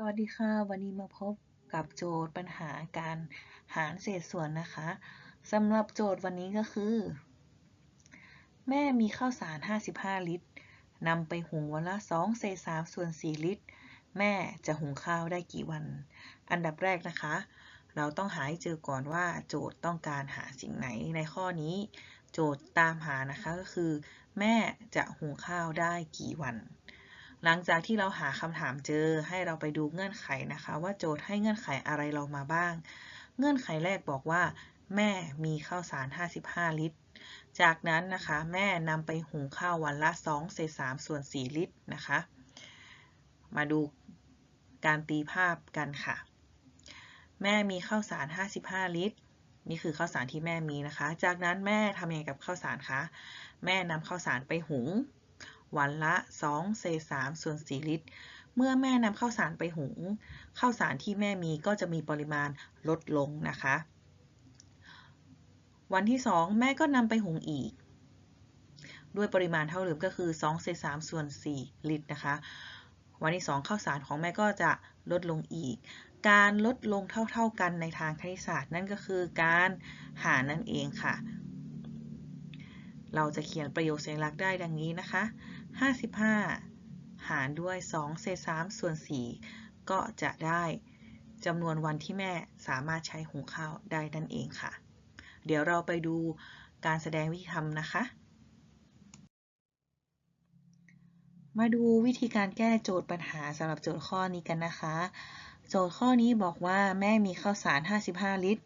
สวัสดีค่ะ วันนี้มาพบกับโจทย์ปัญหาการหารเศษส่วนนะคะสำหรับโจทย์วันนี้ก็คือ แม่มีข้าวสาร 55 ลิตรนำไปหุงวันละ 2 เศษ3ส่วน 4 ลิตร แม่จะหุงข้าวได้กี่วัน อันดับแรกนะคะ เราต้องหาให้เจอก่อนว่าโจทย์ต้องการหาสิ่งไหนในข้อนี้ โจทย์ตามหานะคะก็คือ แม่จะหุงข้าวได้กี่วัน หลังจากที่เราหาคำถามเจอให้เราไปดูเงื่อนไขนะคะ ว่าโจทย์ให้เงื่อนไขอะไรเรามาบ้าง เงื่อนไขแรกบอกว่า แม่มีข้าวสาร 55 ลิตร จากนั้นนะคะแม่นำไปหุงข้าววันละ2เศษ3ส่วน 4 ลิตรนะคะ มาดูการตีภาพกันค่ะ แม่มีข้าวสาร 55 ลิตร นี่คือข้าวสารที่แม่มีนะคะ จากนั้นแม่ทำยังไงกับข้าวสารคะแม่นำข้าวสารไปหุง วันละ 2 เศษ3ส่วน 4 ลิตร เมื่อแม่นำข้าวสารไปหุง ข้าวสารที่แม่มีก็จะมีปริมาณลดลงนะคะ วันที่ 2 แม่ก็นำไปหุงอีก ด้วยปริมาณเท่าเดิมก็คือ 2 เศษ3ส่วน 4 ลิตรนะคะ วันที่ 2 ข้าวสารของแม่ก็จะลดลงอีก การลดลงเท่า ๆกันในทางคณิตศาสตร์นั่นก็คือการหารนั่นเองค่ะเราจะเขียนประโยคสัญลักษณ์ได้ดังนี้นะคะ 55 หารด้วย 2 เศษ3ส่วน 4 ก็จะได้จำนวนวันที่แม่สามารถใช้หุงข้าวได้นั่นเองค่ะ เดี๋ยวเราไปดูการแสดงวิธีทำนะคะ มาดูวิธีการแก้โจทย์ปัญหาสำหรับโจทย์ข้อนี้กันนะคะ โจทย์ข้อนี้บอกว่าแม่มีข้าวสาร 55 ลิตร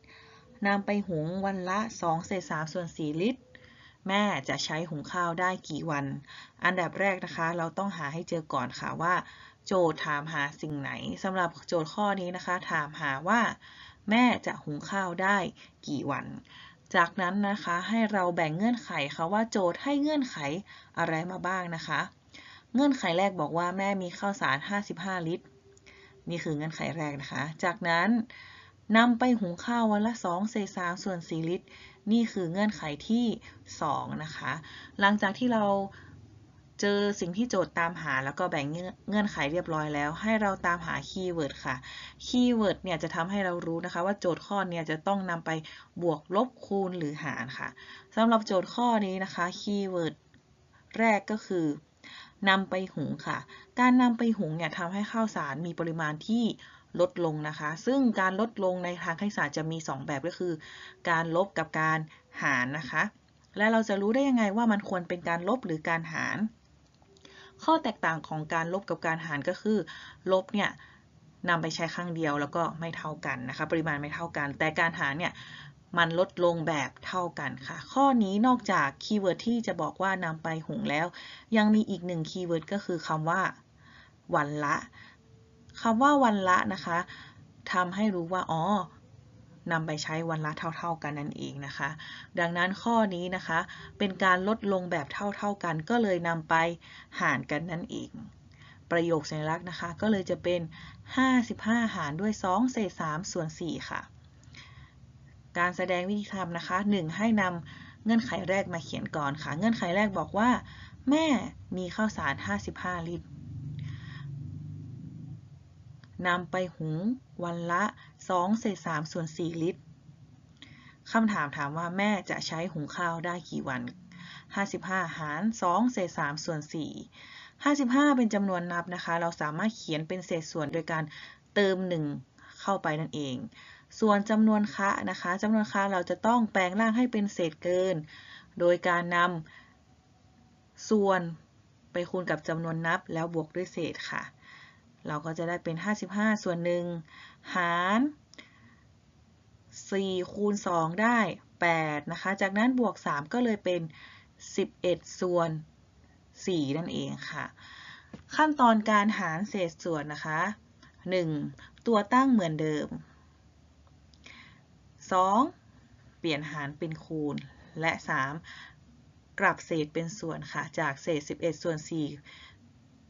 นำไปหุงวันละ 2 เศษ3ส่วน 4 ลิตร แม่จะใช้หุงข้าวได้กี่วัน อันดับแรกนะคะ เราต้องหาให้เจอก่อนค่ะว่า โจทย์ถามหาสิ่งไหนสำหรับโจทย์ข้อนี้นะคะ ถามหาว่า แม่จะหุงข้าวได้กี่วัน จากนั้นนะคะให้เราแบ่งเงื่อนไขค่ะว่าโจทย์ให้เงื่อนไขอะไรมาบ้างนะคะ เงื่อนไขแรกบอกว่าแม่มีข้าวสาร 55 ลิตร นี่คือเงื่อนไขแรกนะคะ จากนั้น นำไปหุงข้าววันละ 2 เศษ3ส่วน 4 ลิตร นี่คือเงื่อนไขที่ 2 นะคะ หลังจากที่เราเจอสิ่งที่โจทย์ตามหาแล้วก็แบ่งเงื่อนไขเรียบร้อยแล้ว ให้เราตามหาคีย์เวิร์ดค่ะ คีย์เวิร์ดเนี่ยจะทำให้เรารู้นะคะ ว่าโจทย์ข้อนี้จะต้องนำไปบวกลบคูณหรือหารค่ะสำหรับโจทย์ข้อนี้นะคะ คีย์เวิร์ดแรกก็คือนำไปหุงค่ะ การนำไปหุงเนี่ยทำให้ข้าวสารมีปริมาณที่ ลดลงนะคะ ซึ่งการลดลงในทางคณิตศาสตร์จะมี 2 แบบก็คือ การลบกับการหารนะคะ และเราจะรู้ได้ยังไงว่ามันควรเป็นการลบหรือการหาร ข้อแตกต่างของการลบกับการหารก็คือ ลบเนี่ยนำไปใช้ครั้งเดียวแล้วก็ไม่เท่ากันนะคะ ปริมาณไม่เท่ากัน แต่การหารเนี่ยมันลดลงแบบเท่ากันค่ะ ข้อนี้นอกจากคีย์เวิร์ดที่จะบอกว่านำไปหุงแล้ว ยังมีอีกหนึ่งคีย์เวิร์ดก็คือคำว่า วันละ คำว่าวันละนะคะทำให้รู้ว่าอ๋อนำไปใช้วันละเท่า ๆกันนั่นเองนะคะ ดังนั้นข้อนี้นะคะ เป็นการลดลงแบบเท่า ๆกัน ก็เลยนำไปหารกันนั่นเอง ประโยคสัญลักษณ์นะคะ ก็เลยจะเป็น 55 หารด้วย 2 เศษ 3 ส่วน 4 ค่ะ การแสดงวิธีทำนะคะ 1 ให้นำเงื่อนไขแรกมาเขียนก่อนค่ะ เงื่อนไขแรกบอกว่า แม่มีข้าวสาร 55 ลิตร นำไปหุงวันละ2เศษ3ส่วน4ลิตรคำถามถามว่าแม่จะใช้หุงข้าวได้กี่วัน 55 หาร2เศษ3ส่วน4 55 เป็นจำนวนนับนะคะ เราสามารถเขียนเป็นเศษส่วนโดยการเติม 1 เข้าไปนั่นเอง ส่วนจำนวนคะนะคะจำนวนคะเราจะต้องแปลงร่างให้เป็นเศษเกิน โดยการนำส่วนไปคูณกับจำนวนนับแล้วบวกด้วยเศษค่ะ เราก็จะได้เป็น 55 ส่วน1หาร4คูณ2ได้ 8 นะคะ จากนั้นบวก 3 ก็เลยเป็น 11 ส่วน 4 นั่นเองค่ะ ขั้นตอนการหารเศษส่วนนะคะ 1. ตัวตั้งเหมือนเดิม 2. เปลี่ยนหารเป็นคูณ และ 3. กลับเศษเป็นส่วนค่ะ จากเศษ 11 ส่วน 4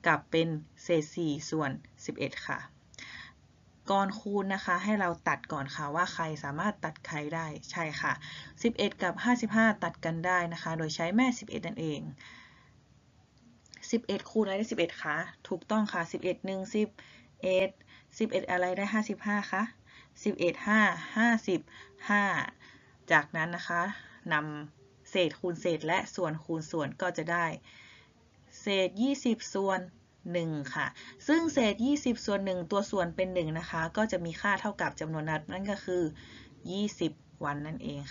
กลับเป็นเศษ4ส่วน 11 ค่ะ ก่อนคูณนะคะ ให้เราตัดก่อนค่ะว่าใครสามารถตัดใครได้ใช่ค่ะ 11 กับ 55 ตัดกันได้นะคะ โดยใช้แม่ 11 นั่นเอง 11 คูณอะไรได้ 11 คะ ถูกต้องค่ะ 11 1 11 11 อะไรได้ 55 คะ11 5 55จากนั้นนะคะนำเศษคูณเศษและส่วนคูณส่วนก็จะได้ เศษ 20 ส่วน 1 ค่ะ ซึ่งเศษ 20 ส่วน 1 ตัวส่วนเป็น 1 นะคะ ก็จะมีค่าเท่ากับจำนวนนัดนั่นก็คือ 20 วันนั่นเองค่ะ